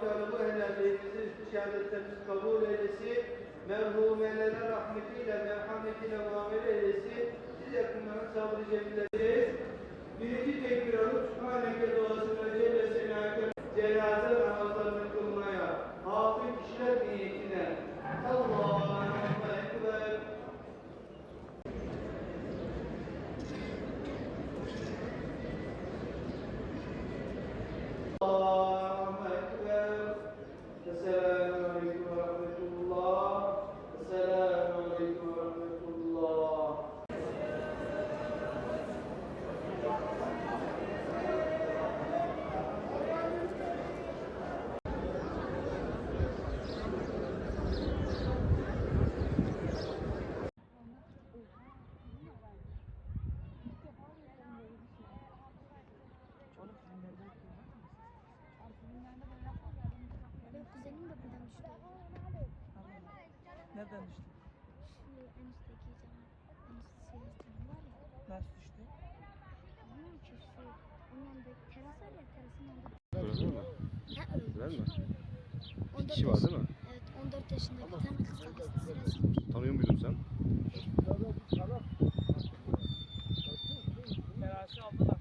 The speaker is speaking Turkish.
Teala bu helalliğimizi şehadetlerimizi kabul eylesin. Merhumelere rahmetiyle, merhametiyle muamele eylesin. Siz yakınların sabrı cemileriz. Birinci tekbir alıp Sübhaneke duasını Celle Senâke cenaze namazlarını kılmaya hafif kişiler niyetine Allahu Benim kuzenim de buradan düştü. Nereden düştü? Şu enişteki canım. Eniştesinin canım var ya. Nasıl düştü? Bilmiyorum ki şu. Onun yanında teras var ya terasın yanında. Öldü mü? Ha öldü. Öldü mü? Bir kişi var değil mi? Evet 14 yaşında bir tane kız hastası. Tanıyor muydun sen? Terası aldılar.